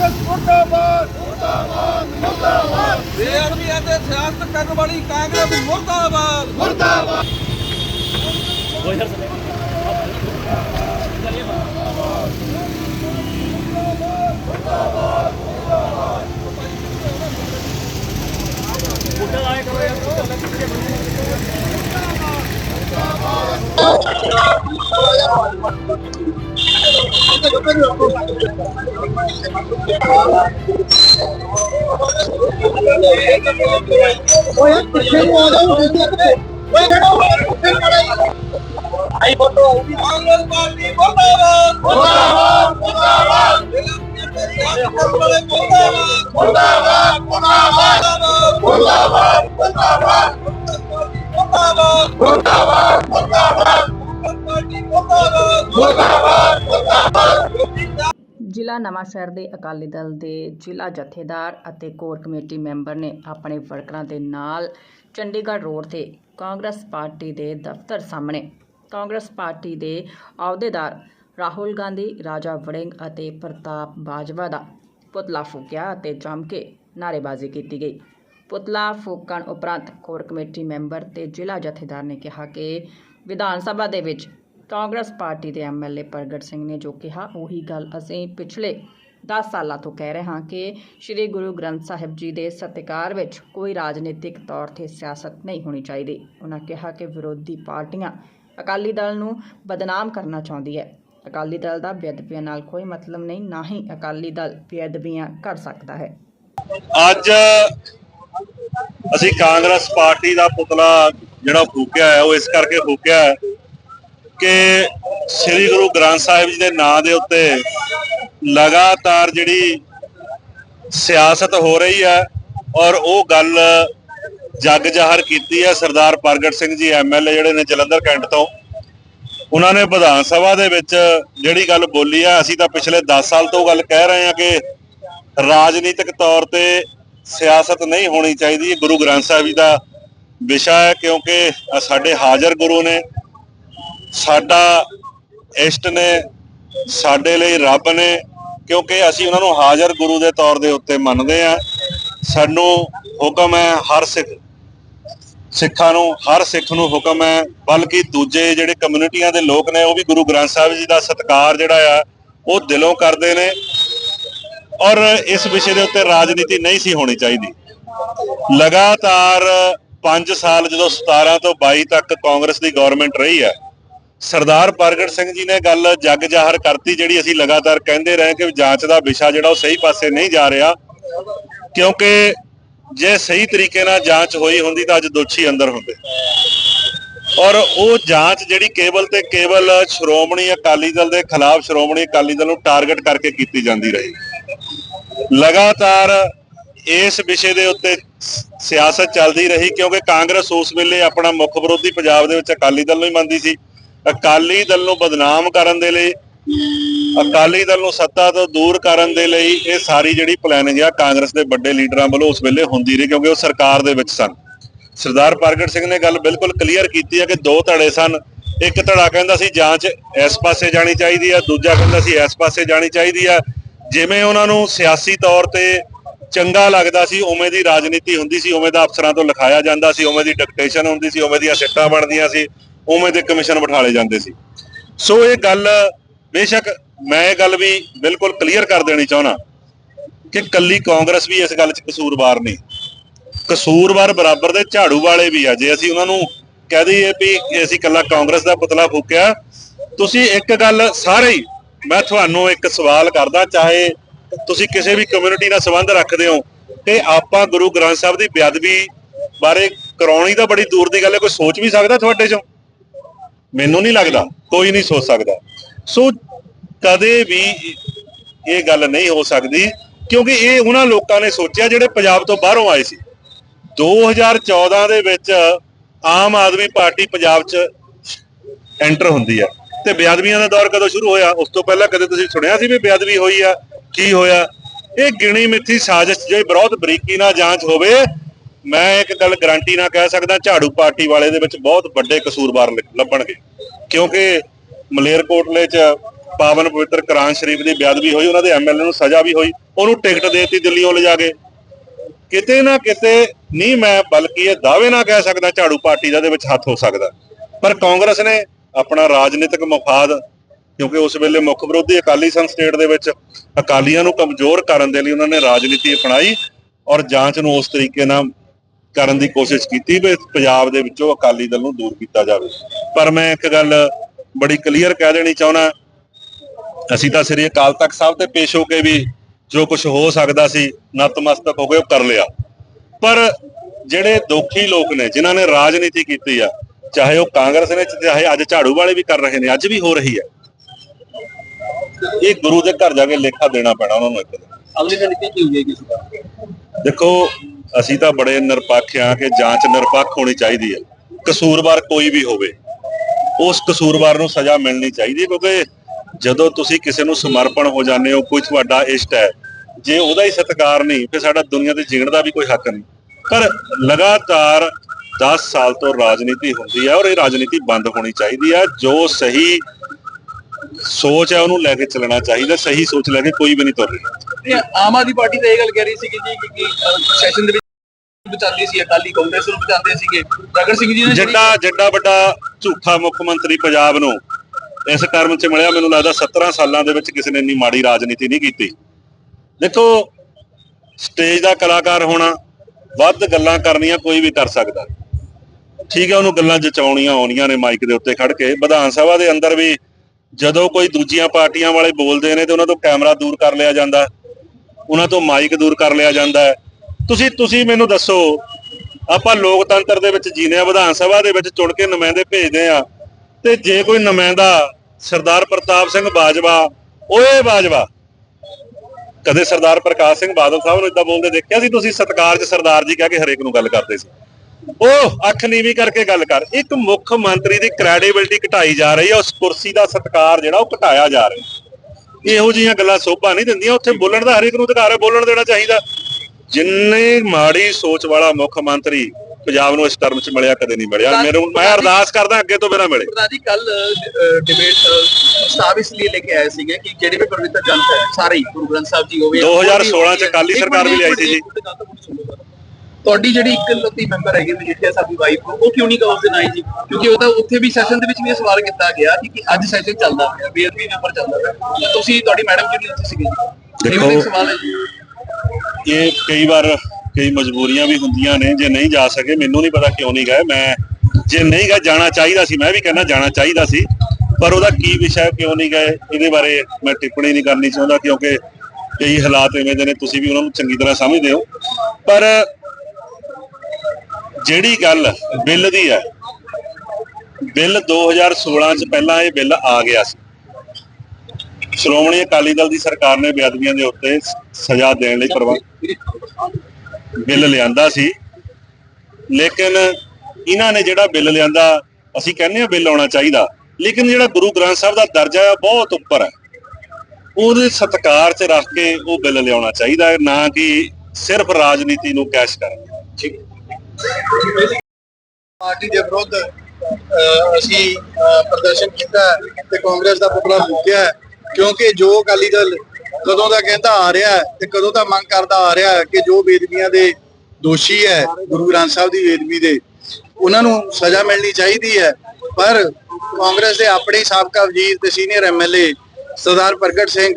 ਕਾਂਗਰਸ ਮੁਰਦਾਬਾਦ। ਮੁਰਦਾਬਾਦ। ਮੁਰਦਾਬਾਦ ਬੇਅਦਬੀਆਂ ਤੇ ਸਿਆਸਤ ਕਰਨ ਵਾਲੀ ਕਾਂਗਰਸ ਮੁਰਦਾਬਾਦ। ਮੁਰਦਾਬਾਦ। ਓਏ ਪਿੱਛੇ ਨੂੰ ਆ ਜਾਓ ਤੁਸੀਂ ਕਿੱਥੇ ਓਏ ਖੜੋ ਪਿੱਛੇ ਨੂੰ ਆਈ ਆਈ ਫੋਟੋ ਆਊਗੀ ਕਾਂਗਰਸ ਪਾਰਟੀ ਮੁਰਦਾਬਾਦ ਮੁਰਦਾਬਾਦ ਮੁਰਦਾਬਾਦ ਬੇਅਦਬੀਆਂ ਤੇ ਸਿਆਸਤ ਕਰਨ ਵਾਲੇ ਮੁਰਦਾਬਾਦ ਮੁਰਦਾਬਾਦ ਮੁਰਦਾਬਾਦ ਮੁਰਦਾਬਾਦ ਮੁਰਦਾਬਾਦ ਮੁਰਦਾਬਾਦ ਮੁਰਦਾਬਾਦ ਮੁਰਦਾਬਾਦ ਪਾਰਟੀ ਮੁਰਦਾਬਾਦ ਮੁਰਦਾਬਾਦ ਮੁਰਦਾਬਾਦ ਜ਼ਿਲ੍ਹਾ ਨਵਾਂਸ਼ਹਿਰ ਦੇ ਅਕਾਲੀ ਦਲ ਦੇ ਜ਼ਿਲ੍ਹਾ ਜਥੇਦਾਰ ਅਤੇ ਕੋਰ ਕਮੇਟੀ ਮੈਂਬਰ ਨੇ ਆਪਣੇ ਵਰਕਰਾਂ ਦੇ ਨਾਲ ਚੰਡੀਗੜ੍ਹ ਰੋਡ ਤੇ ਕਾਂਗਰਸ ਪਾਰਟੀ ਦੇ ਦਫ਼ਤਰ ਸਾਹਮਣੇ ਕਾਂਗਰਸ ਪਾਰਟੀ ਦੇ ਅਹੁਦੇਦਾਰ ਰਾਹੁਲ ਗਾਂਧੀ, ਰਾਜਾ ਵੜਿੰਗ ਅਤੇ ਪ੍ਰਤਾਪ ਬਾਜਵਾ ਦਾ ਪੁਤਲਾ ਫੂਕਿਆ ਅਤੇ ਜੰਮ ਕੇ ਨਾਅਰੇਬਾਜ਼ੀ ਕੀਤੀ ਗਈ। ਪੁਤਲਾ ਫੂਕਣ ਉਪਰੰਤ ਕੋਰ ਕਮੇਟੀ ਮੈਂਬਰ ਤੇ ਜ਼ਿਲ੍ਹਾ ਜਥੇਦਾਰ ਨੇ ਕਿਹਾ ਕਿ ਵਿਧਾਨ ਸਭਾ ਦੇ ਵਿੱਚ ਕਾਂਗਰਸ ਪਾਰਟੀ ਦੇ ਐਮਐਲਏ ਪ੍ਰਗਟ ਸਿੰਘ ਨੇ ਜੋ ਕਿਹਾ, ਉਹੀ ਗੱਲ ਅਸੀਂ ਪਿਛਲੇ 10 ਸਾਲਾਂ ਤੋਂ ਕਹਿ ਰਹੇ ਹਾਂ ਕਿ ਸ੍ਰੀ ਗੁਰੂ ਗ੍ਰੰਥ ਸਾਹਿਬ ਜੀ ਦੇ ਸਤਿਕਾਰ ਵਿੱਚ ਕੋਈ ਰਾਜਨੀਤਿਕ ਤੌਰ ਤੇ ਸਿਆਸਤ ਨਹੀਂ ਹੋਣੀ ਚਾਹੀਦੀ। ਉਹਨਾਂ ਕਿਹਾ ਕਿ ਵਿਰੋਧੀ ਪਾਰਟੀਆਂ ਅਕਾਲੀ ਦਲ ਨੂੰ ਬਦਨਾਮ ਕਰਨਾ ਚਾਹੁੰਦੀ ਹੈ। ਅਕਾਲੀ ਦਲ ਦਾ ਬੇਅਦਬੀਆਂ ਨਾਲ ਕੋਈ ਮਤਲਬ ਨਹੀਂ, ਨਾ ਹੀ ਅਕਾਲੀ ਦਲ ਬੇਅਦਬੀਆਂ ਕਰ ਸਕਦਾ ਹੈ। ਅੱਜ ਅਸੀਂ ਕਾਂਗਰਸ ਪਾਰਟੀ ਦਾ ਪੁਤਲਾ ਜਿਹੜਾ ਫੂਕਿਆ ਹੈ, ਉਹ ਇਸ ਕਰਕੇ ਫੂਕਿਆ ਹੈ ਕਿ ਸ੍ਰੀ ਗੁਰੂ ਗ੍ਰੰਥ ਸਾਹਿਬ ਜੀ ਦੇ ਨਾਂ ਦੇ ਉੱਤੇ ਲਗਾਤਾਰ ਜਿਹੜੀ ਸਿਆਸਤ ਹੋ ਰਹੀ ਹੈ ਔਰ ਉਹ ਗੱਲ ਜੱਗ ਜ਼ਾਹਰ ਕੀਤੀ ਹੈ, ਸਰਦਾਰ ਪ੍ਰਗਟ ਸਿੰਘ ਜੀ ਐਮਐਲਏ ਜਿਹੜੇ ਨੇ ਜਲੰਧਰ ਕੈਂਟ ਤੋਂ। ਉਹਨਾਂ ਨੇ ਵਿਧਾਨ ਸਭਾ ਦੇ ਵਿੱਚ ਜਿਹੜੀ ਗੱਲ ਬੋਲੀ ਆ ਅਸੀਂ ਤਾਂ ਪਿਛਲੇ 10 ਸਾਲ ਤੋਂ ਗੱਲ ਕਹਿ ਰਹੇ ਹਾਂ ਕਿ ਰਾਜਨੀਤਿਕ ਤੌਰ ਤੇ ਸਿਆਸਤ ਨਹੀਂ ਹੋਣੀ ਚਾਹੀਦੀ। ਗੁਰੂ ਗ੍ਰੰਥ ਸਾਹਿਬ ਜੀ ਦਾ ਵਿਸ਼ਾ ਹੈ ਕਿਉਂਕਿ ਸਾਡੇ ਹਾਜ਼ਰ ਗੁਰੂ ਨੇ। ਸਾਡਾ ਇਸ਼ਟ ਨੇ ਸਾਡੇ ਲਈ ਰੱਬ ਨੇ, ਕਿਉਂਕਿ ਅਸੀਂ ਉਹਨਾਂ ਨੂੰ ਹਾਜ਼ਰ ਗੁਰੂ ਦੇ ਤੌਰ ਦੇ ਉੱਤੇ ਮੰਨਦੇ ਆ ਸਾਨੂੰ ਹੁਕਮ ਹੈ ਹਰ ਸਿੱਖ, ਸਿੱਖਾਂ ਨੂੰ, ਹਰ ਸਿੱਖ ਨੂੰ ਹੁਕਮ ਹੈ, ਬਲਕਿ ਦੂਜੇ ਜਿਹੜੇ ਕਮਿਊਨਿਟੀਆਂ ਦੇ ਲੋਕ ਨੇ, ਉਹ ਵੀ ਗੁਰੂ ਗ੍ਰੰਥ ਸਾਹਿਬ ਜੀ ਦਾ ਸਤਿਕਾਰ ਜਿਹੜਾ ਆ, ਉਹ ਦਿਲੋਂ ਕਰਦੇ ਨੇ। ਔਰ ਇਸ ਵਿਸ਼ੇ ਦੇ ਉੱਤੇ ਰਾਜਨੀਤੀ ਨਹੀਂ ਸੀ ਹੋਣੀ ਚਾਹੀਦੀ। ਲਗਾਤਾਰ 5 ਸਾਲ ਜਦੋਂ 17 ਤੋਂ 22 ਤੱਕ ਕਾਂਗਰਸ ਦੀ ਗਵਰਨਮੈਂਟ ਰਹੀ ਹੈ ਸਰਦਾਰ ਪ੍ਰਗਟ ਸਿੰਘ ਜੀ ਨੇ ਗੱਲ ਜੱਗ ਜ਼ਾਹਰ ਕਰਤੀ, ਜਿਹੜੀ ਅਸੀਂ ਲਗਾਤਾਰ ਕਹਿੰਦੇ ਰਹੇ ਕਿ ਜਾਂਚ ਦਾ ਵਿਸ਼ਾ ਜਿਹੜਾ ਉਹ ਸਹੀ ਪਾਸੇ ਨਹੀਂ ਜਾ ਰਿਹਾ, ਕਿਉਂਕਿ ਜੇ ਸਹੀ ਤਰੀਕੇ ਨਾਲ ਜਾਂਚ ਹੋਈ ਹੁੰਦੀ ਤਾਂ ਅੱਜ ਦੋਸ਼ੀ ਅੰਦਰ ਹੁੰਦੇ। ਔਰ ਉਹ ਜਾਂਚ ਜਿਹੜੀ ਕੇਵਲ ਤੇ ਕੇਵਲ ਸ਼੍ਰੋਮਣੀ ਅਕਾਲੀ ਦਲ ਦੇ ਖਿਲਾਫ ਸ਼੍ਰੋਮਣੀ ਅਕਾਲੀ ਦਲ ਨੂੰ ਟਾਰਗੇਟ ਕਰਕੇ ਕੀਤੀ ਜਾਂਦੀ ਰਹੀ। ਲਗਾਤਾਰ ਇਸ ਵਿਸ਼ੇ ਦੇ ਉੱਤੇ ਸਿਆਸਤ ਚੱਲਦੀ ਰਹੀ, ਕਿਉਂਕਿ ਕਾਂਗਰਸ ਉਸ ਵੇਲੇ ਆਪਣਾ ਮੁੱਖ ਵਿਰੋਧੀ ਪੰਜਾਬ ਦੇ ਵਿੱਚ ਅਕਾਲੀ ਦਲ ਨੂੰ ਹੀ ਮੰਨਦੀ ਸੀ। ਅਕਾਲੀ ਦਲ ਨੂੰ ਬਦਨਾਮ ਕਰਨ ਦੇ ਲਈ, ਅਕਾਲੀ ਦਲ ਨੂੰ ਸੱਤਾ ਤੋਂ ਦੂਰ ਕਰਨ ਦੇ ਲਈ ਇਹ ਸਾਰੀ ਜਿਹੜੀ ਪਲੈਨਿੰਗ ਆ ਕਾਂਗਰਸ ਦੇ ਵੱਡੇ ਲੀਡਰਾਂ ਵੱਲੋਂ ਉਸ ਵੇਲੇ ਹੁੰਦੀ ਰਹੀ ਕਿਉਂਕਿ ਉਹ ਸਰਕਾਰ ਦੇ ਵਿੱਚ ਸਨ। ਸਰਦਾਰ ਪ੍ਰਗਟ ਸਿੰਘ ਨੇ ਗੱਲ ਬਿਲਕੁਲ ਕਲੀਅਰ ਕੀਤੀ ਹੈ ਕਿ ਦੋ ਧੜੇ ਸਨ। ਇੱਕ ਧੜਾ ਕਹਿੰਦਾ ਸੀ ਜਾਂਚ ਇਸ ਪਾਸੇ ਜਾਣੀ ਚਾਹੀਦੀ ਹੈ ਦੂਜਾ ਕਹਿੰਦਾ ਸੀ ਇਸ ਪਾਸੇ ਜਾਣੀ ਚਾਹੀਦੀ ਹੈ ਜਿਵੇਂ ਉਹਨਾਂ ਨੂੰ ਸਿਆਸੀ ਤੌਰ ਤੇ ਚੰਗਾ ਲੱਗਦਾ ਸੀ, ਉਵੇਂ ਦੀ ਰਾਜਨੀਤੀ ਹੁੰਦੀ ਸੀ, ਉਵੇਂ ਦਾ ਅਫਸਰਾਂ ਤੋਂ ਲਿਖਾਇਆ ਜਾਂਦਾ ਸੀ, ਉਵੇਂ ਦੀ ਡਿਕਟੇਸ਼ਨ ਹੁੰਦੀ ਸੀ, ਉਵੇਂ ਦੀਆਂ ਸਿੱਟਾਂ ਬਣਦੀਆਂ ਸੀ। ਉਵੇਂ ਦੇ ਕਮਿਸ਼ਨ ਬਿਠਾਲੇ ਜਾਂਦੇ ਸੀ। ਸੋ ਇਹ ਗੱਲ ਬੇਸ਼ੱਕ ਮੈਂ ਇਹ ਗੱਲ ਵੀ ਬਿਲਕੁਲ ਕਲੀਅਰ ਕਰ ਦੇਣੀ ਚਾਹੁੰਦਾ ਕਿ ਕੱਲੀ ਕਾਂਗਰਸ ਵੀ ਇਸ ਗੱਲ 'ਚ ਕਸੂਰਵਾਰ ਨਹੀਂ। ਕਸੂਰਵਾਰ ਬਰਾਬਰ ਦੇ ਝਾੜੂ ਵਾਲੇ ਵੀ ਆ। ਜੇ ਅਸੀਂ ਉਹਨਾਂ ਨੂੰ ਕਹਿ ਦਈਏ ਵੀ ਅਸੀਂ ਕੱਲਾ ਕਾਂਗਰਸ ਦਾ ਪੁਤਲਾ ਫੂਕਿਆ, ਤੁਸੀਂ ਇੱਕ ਗੱਲ ਸਾਰੇ ਹੀ, ਮੈਂ ਤੁਹਾਨੂੰ ਇੱਕ ਸਵਾਲ ਕਰਦਾ, ਚਾਹੇ ਤੁਸੀਂ ਕਿਸੇ ਵੀ ਕਮਿਊਨਿਟੀ ਨਾਲ ਸੰਬੰਧ ਰੱਖਦੇ ਹੋ ਕਿ ਆਪਾਂ ਗੁਰੂ ਗ੍ਰੰਥ ਸਾਹਿਬ ਦੀ ਬੇਅਦਬੀ ਬਾਰੇ ਕਰਾਉਣੀ ਤਾਂ ਬੜੀ ਦੂਰ ਦੀ ਗੱਲ ਹੈ, ਕੋਈ ਸੋਚ ਵੀ ਸਕਦਾ ਤੁਹਾਡੇ ਚੋਂ? ਮੈਨੂੰ ਨਹੀਂ ਲੱਗਦਾ, ਕੋਈ ਨਹੀਂ ਸੋਚ ਸਕਦਾ। ਸੋ ਕਦੇ ਵੀ ਇਹ ਗੱਲ ਨਹੀਂ ਹੋ ਸਕਦੀ, ਕਿਉਂਕਿ ਇਹ ਉਹਨਾਂ ਲੋਕਾਂ ਨੇ ਸੋਚਿਆ ਜਿਹੜੇ ਪੰਜਾਬ ਤੋਂ ਬਾਹਰੋਂ ਆਏ ਸੀ। 2014 ਦੇ ਵਿੱਚ ਆਮ ਆਦਮੀ ਪਾਰਟੀ ਪੰਜਾਬ 'ਚ ਐਂਟਰ ਹੁੰਦੀ ਹੈ ਤੇ ਬੇਅਦਬੀਆਂ ਦਾ ਦੌਰ ਕਦੋਂ ਸ਼ੁਰੂ ਹੋਇਆ? ਉਸ ਤੋਂ ਪਹਿਲਾਂ ਕਦੇ ਤੁਸੀਂ ਸੁਣਿਆ ਸੀ ਵੀ ਬੇਅਦਬੀ ਹੋਈ ਆ, ਕੀ ਹੋਇਆ? ਇਹ ਗਿਣੀ ਮਿੱਥੀ ਸਾਜ਼ਿਸ਼, ਜੇ ਬਹੁਤ ਬਰੀਕੀ ਨਾਲ ਜਾਂਚ ਹੋਵੇ ਮੈਂ ਇੱਕ ਗੱਲ ਗਾਰੰਟੀ ਨਾਲ ਕਹਿ ਸਕਦਾ, ਝਾੜੂ ਪਾਰਟੀ ਵਾਲੇ ਦੇ ਵਿੱਚ ਬਹੁਤ ਵੱਡੇ ਕਸੂਰਵਾਰ ਲੱਭਣਗੇ। ਕਿਉਂਕਿ ਮਲੇਰਕੋਟਲੇ 'ਚ ਪਾਵਨ ਪਵਿੱਤਰ ਕੁਰਾਨ ਸ਼ਰੀਫ ਦੀ ਬੇਅਦਬੀ ਹੋਈ, ਉਹਨਾਂ ਦੇ ਐਮਐਲਏ ਨੂੰ ਸਜ਼ਾ ਵੀ ਹੋਈ, ਉਹਨੂੰ ਟਿਕਟ ਦੇਤੀ ਦਿੱਲੀੋਂ ਲਿਜਾ ਕੇ। ਕਿਤੇ ਨਾ ਕਿਤੇ, ਨਹੀਂ ਮੈਂ ਬਲਕਿ ਇਹ ਦਾਅਵੇ ਨਾ ਕਹਿ ਸਕਦਾ, ਝਾੜੂ ਪਾਰਟੀ ਦਾ ਇਹਦੇ ਵਿੱਚ ਹੱਥ ਹੋ ਸਕਦਾ। ਪਰ ਕਾਂਗਰਸ ਨੇ ਆਪਣਾ ਰਾਜਨੀਤਿਕ ਮਫਾਦ, ਕਿਉਂਕਿ ਉਸ ਵੇਲੇ ਮੁੱਖ ਵਿਰੋਧੀ ਅਕਾਲੀ ਸੰਘ ਸਟੇਟ ਦੇ ਵਿੱਚ ਅਕਾਲੀਆਂ ਨੂੰ ਕਮਜ਼ੋਰ ਕਰਨ ਦੇ ਲਈ ਉਹਨਾਂ ਨੇ ਰਾਜਨੀਤੀ ਅਪਣਾਈ ਔਰ ਜਾਂਚ ਨੂੰ ਉਸ ਤਰੀਕੇ ਨਾਲ ਕਰਨ ਦੀ ਕੋਸ਼ਿਸ਼ ਕੀਤੀ ਵੀ ਪੰਜਾਬ ਦੇ ਵਿੱਚੋਂ ਅਕਾਲੀ ਦਲ ਨੂੰ ਦੂਰ ਕੀਤਾ ਜਾਵੇ। ਪਰ ਮੈਂ ਇੱਕ ਗੱਲ ਬੜੀ ਕਲੀਅਰ ਕਹਿ ਦੇਣੀ ਚਾਹੁੰਦਾ। ਅਸੀਂ ਤਾਂ ਸ੍ਰੀ ਅਕਾਲ ਤਖਤ ਸਾਹਿਬ ਤੇ ਪੇਸ਼ ਹੋ ਕੇ ਵੀ ਜੋ ਕੁਝ ਹੋ ਸਕਦਾ ਸੀ, ਨਤਮਸਤਕ ਹੋ ਗਏ ਉਹ ਕਰ ਲਿਆ। ਪਰ ਜਿਹੜੇ ਦੋਖੀ ਲੋਕ ਨੇ, ਜਿਨ੍ਹਾਂ ਨੇ ਰਾਜਨੀਤੀ ਕੀਤੀ ਆ, ਚਾਹੇ ਉਹ ਕਾਂਗਰਸ ਨੇ, ਚਾਹੇ ਅੱਜ ਝਾੜੂ ਵਾਲੇ ਵੀ ਕਰ ਰਹੇ ਨੇ, ਅੱਜ ਵੀ ਹੋ ਰਹੀ ਹੈ। ਇਹ ਗੁਰੂ ਦੇ ਘਰ ਜਾ ਕੇ ਲੇਖਾ ਦੇਣਾ ਪੈਣਾ ਉਹਨਾਂ ਨੂੰ ਇੱਕ ਦਿਨ। ਅਗਲੀ ਰਣਨੀਤੀ ਕੀ ਹੋਏਗੀ ਇਸ ਵਾਰ? ਦੇਖੋ, ਅਸੀਂ ਤਾਂ ਬੜੇ ਨਿਰਪੱਖ ਆ ਕਿ ਜਾਂਚ ਨਿਰਪੱਖ ਹੋਣੀ ਚਾਹੀਦੀ ਹੈ। ਕਸੂਰਵਾਰ ਕੋਈ ਵੀ ਹੋਵੇ, ਉਸ ਕਸੂਰਵਾਰ ਨੂੰ ਸਜ਼ਾ ਮਿਲਣੀ ਚਾਹੀਦੀ ਕਿਉਂਕਿ ਜਦੋਂ ਤੁਸੀਂ ਕਿਸੇ ਨੂੰ ਸਮਰਪਣ ਹੋ ਜਾਂਦੇ ਹੋ, ਕੋਈ ਤੁਹਾਡਾ ਇਸ਼ਟ ਹੈ, ਜੇ ਉਹਦਾ ਹੀ ਸਤਿਕਾਰ ਨਹੀਂ, ਫਿਰ ਸਾਡਾ ਦੁਨੀਆ ਤੇ ਜੀਣ ਦਾ ਵੀ ਕੋਈ ਹੱਕ ਨਹੀਂ। ਪਰ ਲਗਾਤਾਰ 10 ਸਾਲ ਤੋਂ ਰਾਜਨੀਤੀ ਹੁੰਦੀ ਹੈ ਔਰ ਇਹ ਰਾਜਨੀਤੀ ਬੰਦ ਹੋਣੀ ਚਾਹੀਦੀ ਹੈ। ਜੋ ਸਹੀ ਸੋਚ ਹੈ, ਉਹਨੂੰ ਲੈ ਕੇ ਚੱਲਣਾ ਚਾਹੀਦਾ, ਸਹੀ ਸੋਚ ਲੈ ਕੇ ਕੋਈ ਵੀ ਨਹੀਂ ਤੁਰ ਰਿਹਾ। ਇਹ ਆਮ ਆਦਮੀ ਪਾਰਟੀ ਤਾਂ ਇਹ ਗੱਲ ਕਹਿ ਰਹੀ ਸੀ ਕਿ ਜੀ ਕਿ- ਸੈਸ਼ਨ ਦੇ ਵਿੱਚ ਬਚਾਉਂਦੇ ਸੀ, ਅਕਾਲੀ ਕਾਂਗਰਸ ਨੂੰ ਬਚਾਉਂਦੇ ਸੀਗੇ। ਪ੍ਰਗਟ ਸਿੰਘ ਜੀ ਨੇ ਜਿੱਡਾ ਜਿੱਡਾ ਵੱਡਾ ਝੂਠਾ ਮੁੱਖ ਮੰਤਰੀ ਪੰਜਾਬ ਨੂੰ ਇਸ ਟਰਮ 'ਚ ਮਿਲਿਆ, ਮੈਨੂੰ ਲੱਗਦਾ 17 ਸਾਲਾਂ ਦੇ ਵਿੱਚ ਕਿਸੇ ਨੇ ਇੰਨੀ ਮਾੜੀ ਰਾਜਨੀਤੀ ਨਹੀਂ ਕੀਤੀ। ਦੇਖੋ, ਸਟੇਜ ਦਾ ਕਲਾਕਾਰ ਹੋਣਾ, ਵੱਧ ਗੱਲਾਂ ਕਰਨੀਆਂ ਕੋਈ ਵੀ ਕਰ ਸਕਦਾ। ਠੀਕ ਹੈ, ਉਹਨੂੰ ਗੱਲਾਂ ਜਚਾਉਣੀਆਂ ਆਉਣੀਆਂ ਨੇ ਮਾਈਕ ਦੇ ਉੱਤੇ ਖੜ ਕੇ। ਵਿਧਾਨ ਸਭਾ ਦੇ ਅੰਦਰ ਵੀ ਜਦੋਂ ਕੋਈ ਦੂਜੀਆਂ ਪਾਰਟੀਆਂ ਵਾਲੇ ਬੋਲਦੇ ਨੇ ਤੇ ਉਹਨਾਂ ਤੋਂ ਕੈਮਰਾ ਦੂਰ ਕਰ ਲਿਆ ਜਾਂਦਾ। ਉਹਨਾਂ ਤੋਂ ਮਾਈਕ ਦੂਰ ਕਰ ਲਿਆ ਜਾਂਦਾ ਹੈ। ਤੁਸੀਂ ਤੁਸੀਂ ਮੈਨੂੰ ਦੱਸੋ, ਆਪਾਂ ਲੋਕਤੰਤਰ ਦੇ ਵਿੱਚ ਜੀਨੇ ਆ, ਵਿਧਾਨ ਸਭਾ ਦੇ ਵਿੱਚ ਚੁਣ ਕੇ ਨੁਮਾਇੰਦੇ ਭੇਜਦੇ ਆ, ਤੇ ਜੇ ਕੋਈ ਨੁਮਾਇੰਦਾ ਸਰਦਾਰ ਪ੍ਰਤਾਪ ਸਿੰਘ ਬਾਜਵਾ ਓਏ ਬਾਜਵਾ। ਕਦੇ ਸਰਦਾਰ ਪ੍ਰਕਾਸ਼ ਸਿੰਘ ਬਾਦਲ ਸਾਹਿਬ ਨੂੰ ਇਦਾਂ ਬੋਲਦੇ ਦੇਖਿਆ ਸੀ ਤੁਸੀਂ? ਸਤਕਾਰ 'ਚ ਸਰਦਾਰ ਜੀ ਕਹਿ ਕੇ ਹਰੇਕ ਨੂੰ ਗੱਲ ਕਰਦੇ ਸੀ। ਉਹ ਅੱਖ ਨੀਵੀਂ ਕਰਕੇ ਗੱਲ ਕਰ। ਇੱਕ ਮੁੱਖ ਮੰਤਰੀ ਦੀ ਕ੍ਰੈਡੀਬਿਲਟੀ ਘਟਾਈ ਜਾ ਰਹੀ ਹੈ, ਉਸ ਕੁਰਸੀ ਦਾ ਸਤਕਾਰ ਜਿਹੜਾ ਉਹ ਘਟਾਇਆ ਜਾ ਰਿਹਾ। ਇਹੋ ਜਿਹੀਆਂ ਗੱਲਾਂ ਸੋਭਾ ਨਹੀਂ ਦਿੰਦੀਆਂ ਉੱਥੇ ਬੋਲਣ ਦਾ ਹਰੇਕ ਨੂੰ ਅਧਿਕਾਰ ਹੈ ਬੋਲਣ ਦੇਣਾ ਚਾਹੀਦਾ ਜਿੰਨੇ ਮਾੜੀ ਸੋਚ ਵਾਲਾ ਮੁੱਖ ਮੰਤਰੀ ਪੰਜਾਬ ਨੂੰ ਇਸ ਟਰਮ 'ਚ ਮਿਲਿਆ ਕਦੇ ਨਹੀਂ ਮਿਲਿਆ ਮੇਰੇ ਮੈਂ ਅਰਦਾਸ ਕਰਦਾ ਅੱਗੇ ਤੋਂ ਮੇਰਾ ਮਿਲੇ ਪ੍ਰਧਾਨ ਜੀ ਕੱਲ ਡਿਬੇਟ ਪ੍ਰਸਤਾਵ ਇਸ ਲਈ ਲੈ ਕੇ ਆਏ ਸੀਗੇ ਕਿ ਜਿਹੜੇ ਵੀ ਪਵਿੱਤਰ ਗ੍ਰੰਥ ਹੈ ਸਾਰੇ ਗੁਰੂ ਗ੍ਰੰਥ ਸਾਹਿਬ ਜੀ ਹੋਵੇ 2016 ਚ ਅਕਾਲੀ ਇੱਕ ਸਰਕਾਰ ਵੀ ਲਿਆਈ ਸੀ ਜੀ। ਇੱਕ ਇੱਕ। ਤੁਹਾਡੀ ਜਿਹੜੀ ਇਕਲੌਤੀ ਮੈਂਬਰ ਹੈਗੇ ਮਜੀਠੀਆ ਸਾਹਿਬ ਦੀ ਵਾਈਫ ਉਹ ਕਿਉਂ ਨਹੀਂ ਕਹੋ ਦੇ ਨਹੀਂ ਜੀ? ਕਿਉਂਕਿ ਉਹ ਤਾਂ ਉੱਥੇ ਵੀ ਸੈਸ਼ਨ ਦੇ ਵਿੱਚ ਵੀ ਇਹ ਸਵਾਲ ਕੀਤਾ ਗਿਆ ਕਿ ਕਿ ਅੱਜ ਸੈਸ਼ਨ ਚੱਲਦਾ ਪਿਆ ਬੇਅਦਬੀ ਨੰਬਰ ਚੱਲਦਾ ਪਿਆ। ਤੁਸੀਂ ਤੁਹਾਡੀ ਮੈਡਮ ਨਹੀਂ ਉੱਥੇ ਸੀਗੇ ਜੀ? ਦੇਖੋ, ਇਹ ਇੱਕ ਜੀ। ਕਈ ਵਾਰ ਕਈ ਮਜਬੂਰੀਆਂ ਵੀ ਹੁੰਦੀਆਂ ਨੇ ਜੇ ਨਹੀਂ ਜਾ ਸਕੇ ਮੈਨੂੰ ਨਹੀਂ ਪਤਾ ਕਿਉਂ ਨਹੀਂ ਗਏ। ਮੈਂ ਜੇ ਨਹੀਂ ਗਏ ਜਾਣਾ ਚਾਹੀਦਾ ਸੀ ਮੈਂ ਵੀ ਕਹਿੰਦਾ ਜਾਣਾ ਚਾਹੀਦਾ ਸੀ ਪਰ ਉਹਦਾ ਕੀ ਵਿਸ਼ਾ ਕਿਉਂ ਨਹੀਂ ਗਏ? ਇਹਦੇ ਬਾਰੇ ਮੈਂ ਟਿੱਪਣੀ ਨਹੀਂ ਕਰਨੀ ਚਾਹੁੰਦਾ ਕਿਉਂਕਿ ਕਈ ਹਾਲਾਤ ਐਵੇਂ ਦੇ ਨੇ ਤੁਸੀਂ ਵੀ ਉਹਨਾਂ ਨੂੰ ਚੰਗੀ ਤਰ੍ਹਾਂ ਸਮਝਦੇ ਹੋ। ਪਰ ਜਿਹੜੀ ਗੱਲ ਬਿੱਲ ਦੀ ਹੈ, ਬਿੱਲ 2016 ਚ ਪਹਿਲਾਂ ਇਹ ਬਿੱਲ ਆ ਗਿਆ ਸੀ। ਸ਼੍ਰੋਮਣੀ ਅਕਾਲੀ ਦਲ ਦੀ ਸਰਕਾਰ ਨੇ ਬੇਅਦਬੀਆਂ ਦੇ ਉੱਤੇ ਸਜ਼ਾ ਦੇਣ ਲਈ ਪ੍ਰਬੰਧ ਬਿੱਲ ਲਿਆਂਦਾ ਸੀ। ਲੇਕਿਨ ਇਹਨਾਂ ਨੇ ਜਿਹੜਾ ਬਿੱਲ ਲਿਆਂਦਾ, ਅਸੀਂ ਕਹਿੰਦੇ ਆ ਬਿੱਲ ਆਉਣਾ ਚਾਹੀਦਾ। ਲੇਕਿਨ ਜਿਹੜਾ ਗੁਰੂ ਗ੍ਰੰਥ ਸਾਹਿਬ ਦਾ ਦਰਜਾ ਹੈ ਬਹੁਤ ਉੱਪਰ ਹੈ। ਉਹਦੇ ਸਤਕਾਰ 'ਚ ਰੱਖ ਕੇ ਉਹ ਬਿੱਲ ਲਿਆਉਣਾ ਚਾਹੀਦਾ ਨਾ ਕਿ ਸਿਰਫ ਰਾਜਨੀਤੀ ਨੂੰ ਕੈਸ਼ ਕਰਨ। ਪਾਰਟੀ ਦੇ ਵਿਰੁੱਧ ਅਸੀਂ ਪ੍ਰਦਰਸ਼ਨ ਕੀਤਾ ਤੇ ਕਾਂਗਰਸ ਦਾ ਪੁਤਲਾ ਫੂਕਿਆ ਕਿਉਂਕਿ ਜੋ ਅਕਾਲੀ ਦਲ ਕਦੋਂ ਦਾ ਕਹਿੰਦਾ ਆ ਰਿਹਾ ਤੇ ਕਦੋਂ ਦਾ ਮੰਗ ਕਰਦਾ ਆ ਰਿਹਾ ਕਿ ਜੋ ਬੇਦਬੀਆਂ ਦੇ ਦੋਸ਼ੀ ਹੈ, ਗੁਰੂ ਗ੍ਰੰਥ ਸਾਹਿਬ ਦੀ ਬੇਦਬੀ ਦੇ, ਉਹਨਾਂ ਨੂੰ ਸਜ਼ਾ ਮਿਲਣੀ ਚਾਹੀਦੀ ਹੈ। ਪਰ ਕਾਂਗਰਸ ਦੇ ਆਪਣੇ ਸਾਬਕਾ ਵਜ਼ੀਰ ਤੇ ਸੀਨੀਅਰ ਐਮਐਲਏ ਸਰਦਾਰ ਪ੍ਰਗਟ ਸਿੰਘ,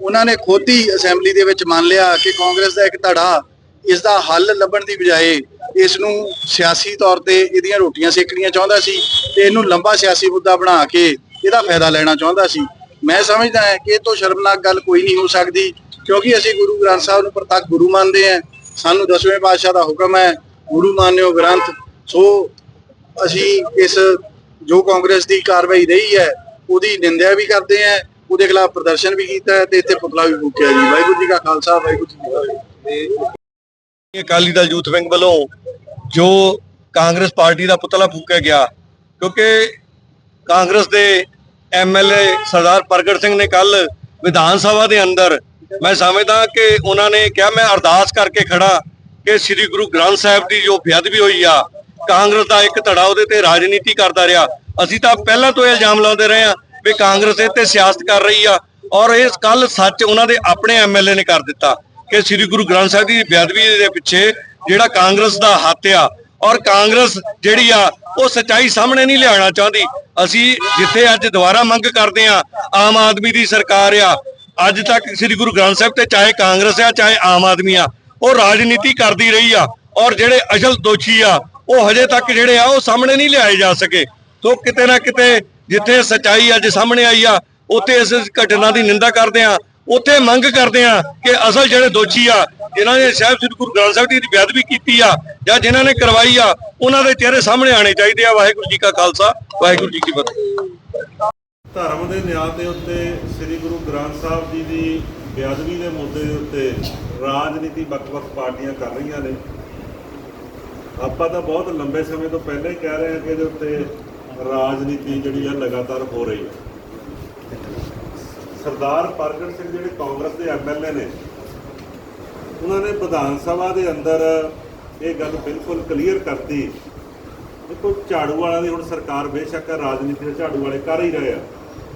ਉਹਨਾਂ ਨੇ ਖੁਦ ਹੀ ਅਸੈਂਬਲੀ ਦੇ ਵਿੱਚ ਮੰਨ ਲਿਆ ਕਿ ਕਾਂਗਰਸ ਦਾ ਇੱਕ ਧੜਾ ਇਸ ਦਾ ਹੱਲ ਲੱਭਣ ਦੀ ਬਜਾਏ ਇਸ ਨੂੰ ਸਿਆਸੀ ਤੌਰ ਤੇ ਇਹਦੀਆਂ ਰੋਟੀਆਂ ਸੇਕਣੀਆਂ ਚਾਹੁੰਦਾ ਸੀ ਤੇ ਇਹਨੂੰ ਲੰਬਾ ਸਿਆਸੀ ਮੁੱਦਾ ਬਣਾ ਕੇ ਇਹਦਾ ਫਾਇਦਾ ਲੈਣਾ ਚਾਹੁੰਦਾ ਸੀ। ਮੈਂ ਸਮਝਦਾ ਹਾਂ ਕਿ ਇਹ ਤੋਂ ਸ਼ਰਮਨਾਕ ਗੱਲ ਕੋਈ ਨਹੀਂ ਹੋ ਸਕਦੀ, ਕਿਉਂਕਿ ਅਸੀਂ ਗੁਰੂ ਗ੍ਰੰਥ ਸਾਹਿਬ ਨੂੰ ਪ੍ਰਤੱਖ ਗੁਰੂ ਮੰਨਦੇ ਹਾਂ। ਸਾਨੂੰ ਦਸਵੇਂ ਪਾਤਸ਼ਾਹ ਦਾ ਹੁਕਮ ਹੈ, ਗੁਰੂ ਮੰਨਿਓ ਗ੍ਰੰਥ। ਸੋ ਅਸੀਂ ਇਸ ਜੋ ਕਾਂਗਰਸ ਦੀ ਕਾਰਵਾਈ ਰਹੀ ਹੈ, ਉਹਦੀ ਨਿੰਦਿਆ ਵੀ ਕਰਦੇ ਹਾਂ, ਉਹਦੇ ਖਿਲਾਫ ਪ੍ਰਦਰਸ਼ਨ ਵੀ ਕੀਤਾ ਹੈ ਤੇ ਇੱਥੇ ਪੁਤਲਾ ਵੀ ਫੂਕਿਆ ਜੀ। ਵਾਹਿਗੁਰੂ ਜੀ ਕਾ ਖਾਲਸਾ, ਵਾਹਿਗੁਰੂ ਜੀ ਕੀ ਫਤਿਹ। ਅਕਾਲੀ ਦਲ ਯੂਥ ਵਿੰਗ ਵੱਲੋਂ ਜੋ ਕਾਂਗਰਸ ਪਾਰਟੀ ਦਾ ਪੁਤਲਾ ਫੂਕਿਆ ਗਿਆ, ਕਿਉਂਕਿ ਕਾਂਗਰਸ ਦੇ ਐਮਐਲਏ ਸਰਦਾਰ ਪ੍ਰਗਟ ਸਿੰਘ ਨੇ ਕੱਲ ਵਿਧਾਨ ਸਭਾ ਦੇ ਅੰਦਰ ਮੈਂ ਸਮਝਦਾ ਕਿ ਉਹਨਾਂ ਨੇ ਕਿਹਾ, ਮੈਂ ਅਰਦਾਸ ਕਰਕੇ ਖੜਾ ਕਿ ਸ੍ਰੀ ਗੁਰੂ ਗ੍ਰੰਥ ਸਾਹਿਬ ਦੀ ਜੋ ਬੇਅਦਬੀ ਹੋਈ ਆ, ਕਾਂਗਰਸ ਦਾ ਇੱਕ ਧੜਾ ਉਹਦੇ ਤੇ ਰਾਜਨੀਤੀ ਕਰਦਾ ਰਿਹਾ। ਅਸੀਂ ਤਾਂ ਪਹਿਲਾਂ ਤੋਂ ਇਹ ਇਲਜ਼ਾਮ ਲਾਉਂਦੇ ਰਹੇ ਆ ਵੀ ਕਾਂਗਰਸ ਇਹ ਤੇ ਸਿਆਸਤ ਕਰ ਰਹੀ ਆ ਔਰ ਇਹ ਕੱਲ ਸੱਚ ਉਹਨਾਂ ਦੇ ਆਪਣੇ ਐਮਐਲਏ ਨੇ ਕਰ ਦਿੱਤਾ। ਕਿ ਸ੍ਰੀ ਗੁਰੂ ਗ੍ਰੰਥ ਸਾਹਿਬ ਦੀ ਬੇਅਦਬੀ ਦੇ ਪਿੱਛੇ ਜਿਹੜਾ ਕਾਂਗਰਸ ਦਾ ਹੱਥ ਆ ਔਰ ਕਾਂਗਰਸ ਜਿਹੜੀ ਆ, ਉਹ ਸਚਾਈ ਸਾਹਮਣੇ ਨਹੀਂ ਲਿਆਉਣਾ ਚਾਹੁੰਦੀ। ਅਸੀਂ ਜਿੱਥੇ ਅੱਜ ਦੁਬਾਰਾ ਮੰਗ ਕਰਦੇ ਆ ਆਮ ਆਦਮੀ ਦੀ ਸਰਕਾਰ ਆ, ਅੱਜ ਤੱਕ ਸ੍ਰੀ ਗੁਰੂ ਗ੍ਰੰਥ ਸਾਹਿਬ ਤੇ ਚਾਹੇ ਕਾਂਗਰਸ ਆ, ਚਾਹੇ ਆਮ ਆਦਮੀ ਆ, ਉਹ ਰਾਜਨੀਤੀ ਕਰਦੀ ਰਹੀ ਆ ਔਰ ਜਿਹੜੇ ਅਸਲ ਦੋਸ਼ੀ ਆ, ਉਹ ਹਜੇ ਤੱਕ ਜਿਹੜੇ ਆ, ਉਹ ਸਾਹਮਣੇ ਨਹੀਂ ਲਿਆਏ ਜਾ ਸਕੇ। ਸੋ ਕਿਤੇ ਨਾ ਕਿਤੇ ਜਿੱਥੇ ਸਚਾਈ ਅੱਜ ਸਾਹਮਣੇ ਆਈ ਆ, ਉੱਥੇ ਇਸ ਘਟਨਾ ਦੀ ਨਿੰਦਾ ਕਰਦੇ ਆ ਉੱਥੇ ਮੰਗ ਕਰਦੇ ਆ ਕਿ ਅਸਲ ਜਿਹੜੇ ਦੋਸ਼ੀ ਆ, ਜਿਨ੍ਹਾਂ ਨੇ ਸਾਹਿਬ ਸ੍ਰੀ ਗੁਰੂ ਗ੍ਰੰਥ ਸਾਹਿਬ ਦੀ ਬੇਅਦਬੀ ਕੀਤੀ ਆ ਜਾਂ ਜਿਨ੍ਹਾਂ ਨੇ ਕਰਵਾਈ ਆ, ਉਹਨਾਂ ਦੇ ਚਿਹਰੇ ਸਾਹਮਣੇ ਆਣੇ ਚਾਹੀਦੇ ਆ। ਵਾਹਿਗੁਰੂ ਜੀ ਕਾ ਖਾਲਸਾ, ਵਾਹਿਗੁਰੂ ਜੀ ਕੀ ਫਤਿਹ। ਧਰਮ ਦੇ ਨਿਆਂ ਦੇ ਉੱਤੇ ਸ੍ਰੀ ਗੁਰੂ ਗ੍ਰੰਥ ਸਾਹਿਬ ਜੀ ਦੀ ਬੇਅਦਬੀ ਦੇ ਮੁੱਦੇ ਦੇ ਉੱਤੇ ਰਾਜਨੀਤੀ ਵੱਖ-ਵੱਖ ਪਾਰਟੀਆਂ ਕਰ ਰਹੀਆਂ ਨੇ। ਆਪਾਂ ਤਾਂ ਬਹੁਤ ਲੰਬੇ ਸਮੇਂ ਤੋਂ ਪਹਿਲਾਂ ਹੀ ਕਹਿ ਰਹੇ ਹਾਂ ਕਿ ਇਹਦੇ ਉੱਤੇ ਰਾਜਨੀਤੀ ਜਿਹੜੀ ਆ ਲਗਾਤਾਰ ਹੋ ਰਹੀ ਹੈ। ਸਰਦਾਰ ਪ੍ਰਗਟ ਸਿੰਘ ਜਿਹੜੇ ਕਾਂਗਰਸ ਦੇ ਐਮਐਲਏ ਨੇ, ਉਹਨਾਂ ਨੇ ਵਿਧਾਨ ਸਭਾ ਦੇ ਅੰਦਰ ਇਹ ਗੱਲ ਬਿਲਕੁਲ ਕਲੀਅਰ ਕਰਤੀ। ਦੇਖੋ, ਝਾੜੂ ਵਾਲਿਆਂ ਦੀ ਹੁਣ ਸਰਕਾਰ ਬੇਸ਼ੱਕ ਰਾਜਨੀਤੀ ਦੇ ਝਾੜੂ ਵਾਲੇ ਕਰ ਹੀ ਰਹੇ ਆ।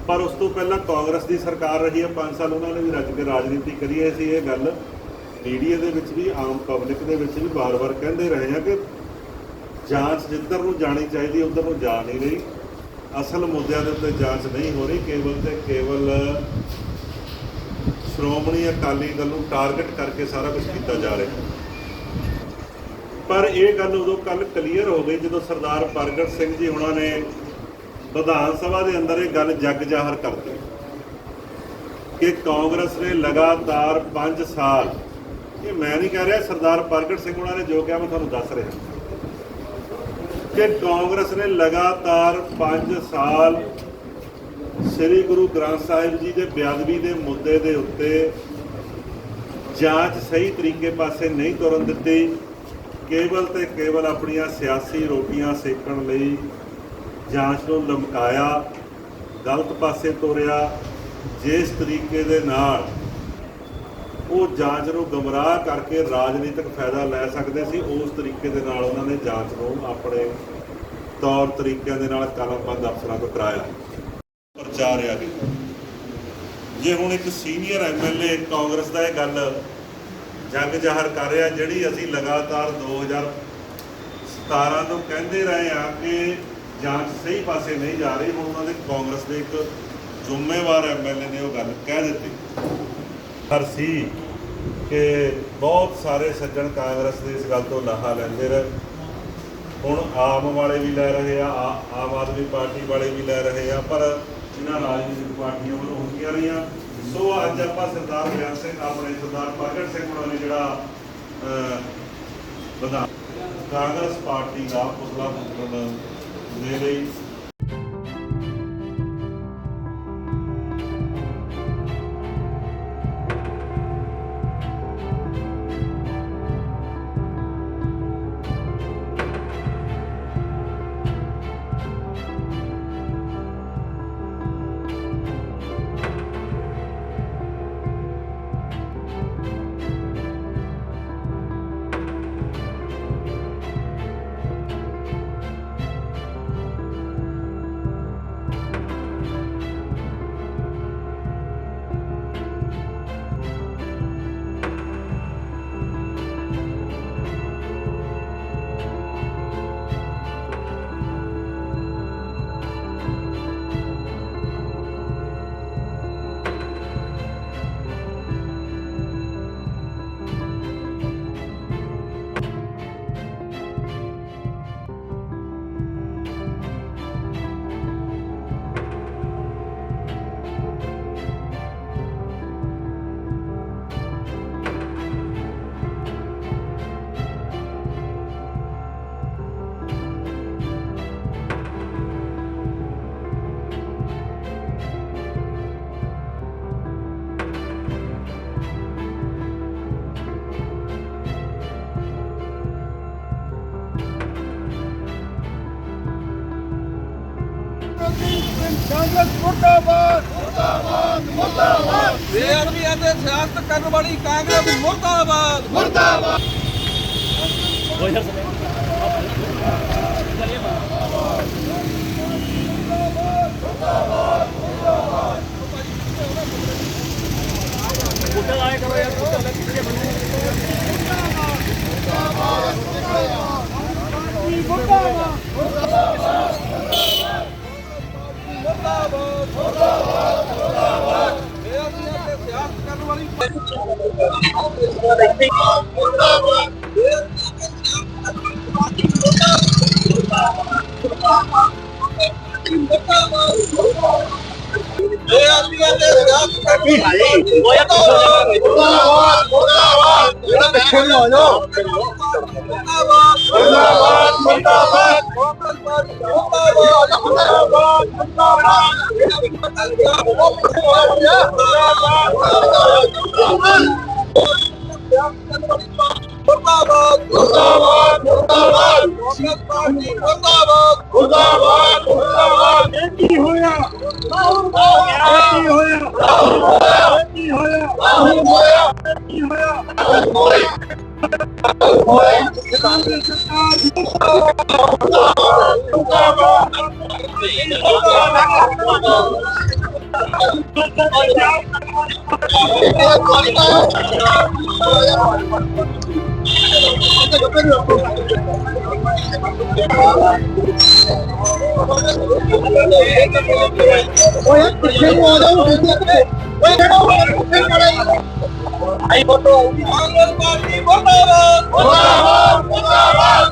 ਪਰ ਉਸ ਤੋਂ ਪਹਿਲਾਂ ਕਾਂਗਰਸ ਦੀ ਸਰਕਾਰ ਰਹੀ ਹੈ 5 ਸਾਲ ਉਹਨਾਂ ਨੇ ਵੀ ਰੱਜ ਕੇ ਰਾਜਨੀਤੀ ਕਰੀ ਹੈ ਸੀ। ਇਹ ਗੱਲ ਮੀਡੀਆ ਦੇ ਵਿੱਚ ਵੀ, ਆਮ ਪਬਲਿਕ ਦੇ ਵਿੱਚ ਵੀ ਵਾਰ-ਵਾਰ ਕਹਿੰਦੇ ਰਹੇ ਆ ਕਿ ਜਾਂਚ ਜਿੱਧਰ ਨੂੰ ਜਾਣੀ ਚਾਹੀਦੀ, ਉਧਰ ਨੂੰ ਜਾ ਨਹੀਂ ਰਹੀ। ਅਸਲ ਮੁੱਦਿਆਂ ਦੇ ਉੱਤੇ ਜਾਂਚ ਨਹੀਂ ਹੋ ਰਹੀ, ਕੇਵਲ ਤੇ ਕੇਵਲ ਸ਼੍ਰੋਮਣੀ ਅਕਾਲੀ ਦਲ ਨੂੰ ਟਾਰਗੇਟ ਕਰਕੇ ਸਾਰਾ ਕੁਝ ਕੀਤਾ ਜਾ ਰਿਹਾ। ਹੈ ਪਰ ਇਹ ਗੱਲ ਉਦੋਂ ਕੱਲ ਕਲੀਅਰ ਹੋ ਗਈ ਜਦੋਂ ਸਰਦਾਰ ਪ੍ਰਗਟ ਸਿੰਘ ਜੀ ਉਹਨਾਂ ਨੇ ਵਿਧਾਨ ਸਭਾ ਦੇ ਅੰਦਰ ਇਹ ਗੱਲ ਜੱਗ ਜ਼ਾਹਰ ਕਰਤੀ ਕਿ ਕਾਂਗਰਸ ਨੇ ਲਗਾਤਾਰ 5 ਸਾਲ, ਇਹ ਮੈਂ ਨਹੀਂ ਕਹਿ ਰਿਹਾ ਸਰਦਾਰ ਪ੍ਰਗਟ ਸਿੰਘ ਉਹਨਾਂ ਨੇ ਜੋ ਕਿਹਾ ਮੈਂ ਤੁਹਾਨੂੰ ਦੱਸ ਰਿਹਾ। ਕਿ ਕਾਂਗਰਸ ਨੇ ਲਗਾਤਾਰ 5 ਸਾਲ ਸ੍ਰੀ ਗੁਰੂ ਗ੍ਰੰਥ ਸਾਹਿਬ ਜੀ ਦੇ ਬੇਅਦਬੀ ਦੇ ਮੁੱਦੇ ਦੇ ਉੱਤੇ ਜਾਂਚ ਸਹੀ ਤਰੀਕੇ ਪਾਸੇ ਨਹੀਂ ਤੁਰਨ ਦਿੱਤੀ, ਕੇਵਲ ਤੇ ਕੇਵਲ ਆਪਣੀਆਂ ਸਿਆਸੀ ਰੋਟੀਆਂ ਸੇਕਣ ਲਈ ਜਾਂਚ ਨੂੰ ਲਮਕਾਇਆ, ਗਲਤ ਪਾਸੇ ਤੋਰਿਆ, ਜਿਸ ਤਰੀਕੇ ਦੇ ਨਾਲ ਉਹ ਜਾਂਚ ਨੂੰ ਗਮਰਾਹ ਕਰਕੇ ਰਾਜਨੀਤਿਕ ਫਾਇਦਾ ਲੈ ਸਕਦੇ ਸੀ, ਉਸ ਤਰੀਕੇ ਦੇ ਨਾਲ ਉਹਨਾਂ ਨੇ ਜਾਂਚ ਨੂੰ ਆਪਣੇ ਤੌਰ ਤਰੀਕਿਆਂ ਦੇ ਨਾਲ ਕਲਮਬੰਦ ਅਫਸਰਾਂ ਤੋਂ ਕਰਾਇਆ। ਪ੍ਰਚਾਰ ਆ ਗਿਆ। ਜੇ ਹੁਣ ਇੱਕ ਸੀਨੀਅਰ ਐਮਐਲਏ ਕਾਂਗਰਸ ਦਾ ਇਹ ਗੱਲ ਜੰਗ ਜ਼ਾਹਰ ਕਰ ਰਿਹਾ, ਜਿਹੜੀ ਅਸੀਂ ਲਗਾਤਾਰ 2017 ਤੋਂ ਕਹਿੰਦੇ ਰਹੇ ਆ ਕਿ ਜਾਂਚ ਸਹੀ ਪਾਸੇ ਨਹੀਂ ਜਾ ਰਹੀ, ਹੁਣ ਉਹਨਾਂ ਦੇ ਕਾਂਗਰਸ ਦੇ ਇੱਕ ਜ਼ਿੰਮੇਵਾਰ ਐਮਐਲਏ ਨੇ ਉਹ ਗੱਲ ਕਹਿ ਦਿੱਤੀ। ਪਰ ਸੀ ਕਿ ਬਹੁਤ ਸਾਰੇ ਸੱਜਣ ਕਾਂਗਰਸ ਦੇ ਇਸ ਗੱਲ ਤੋਂ ਲਾਹਾ ਲੈਂਦੇ ਰਹੇ। ਹੁਣ ਆਮ ਵਾਲੇ ਵੀ ਲੈ ਰਹੇ ਆ ਆਮ ਆਦਮੀ ਪਾਰਟੀ ਵਾਲੇ ਵੀ ਲੈ ਰਹੇ ਆ, ਪਰ ਇਹਨਾਂ ਰਾਜਨੀਤਿਕ ਪਾਰਟੀਆਂ ਵੱਲੋਂ ਹੁੰਦੀਆਂ ਰਹੀਆਂ, ਸੋ ਅੱਜ ਆਪਾਂ ਸਰਦਾਰ ਬਿਆਨ ਸਿੰਘ, ਆਪਣੇ ਸਰਦਾਰ ਪ੍ਰਗਟ ਸਿੰਘ ਉਹਨਾਂ ਨੇ ਜਿਹੜਾ ਵਿਧਾਨ ਕਾਂਗਰਸ ਪਾਰਟੀ ਦਾ ਪੁਤਲਾ ਫੂਕਣ ਦੇ ਲਈ ਮੁਰਦਾਬਾਦ! ਮੁਰਦਾਬਾਦ! ਮੁਰਦਾਬਾਦ! ਬੇਅਦਬੀ ਅਤੇ ਸਿਆਸਤ ਕਰਨ ਵਾਲੀ ਕਾਂਗਰਸ ਮੁਰਦਾਬਾਦ! ਮੁਰਦਾਬਾਦ! ਫੋਟੋ ਆਏ ਕਰੋ ਯਾਰ ਫੋਟੋ ਲੱਗ ਕਿੱਥੇ ਬਣੂ ਮੁਰਦਾਬਾਦ ਮੁਰਦਾਬਾਦ ਮੁਰਦਾਬਾਦ! ਮੁਰਦਾਬਾਦ ਮੁਰਦਾਬਾਦ ਮੁਰਦਾਬਾਦ ਇਹ ਦੁਨੀਆ ਤੇ ਸਿਆਸਤ ਕਰਨ ਵਾਲੀ ਮੁਰਦਾਬਾਦ ਇਹ ਆਦਮੀਆਂ ਤੇ ਸਿਆਸਤ ਕਰਨੀ ਹੈ ਮੁਰਦਾਬਾਦ ਮੁਰਦਾਬਾਦ ਮੁਰਦਾਬਾਦ ਜਿਹੜਾ ਪਿੱਛੇ ਨੂੰ ਆ ਜਾਓ ਮੁਰਦਾਬਾਦ ਮੁਰਦਾਬਾਦ ਕੀ ਹੋਇਆ? ਓਏ ਪਿੱਛੇ ਨੂੰ ਆ ਜਾਓ ਓਏ ਖੜੋ ਪਿੱਛੇ ਖੜਾ ਆਈ ਫੋਟੋ ਕਾਂਗਰਸ ਪਾਰਟੀ ਮੁਰਦਾਬਾਦ ਮੁਰਦਾਬਾਦ ਮੁਰਦਾਬਾਦ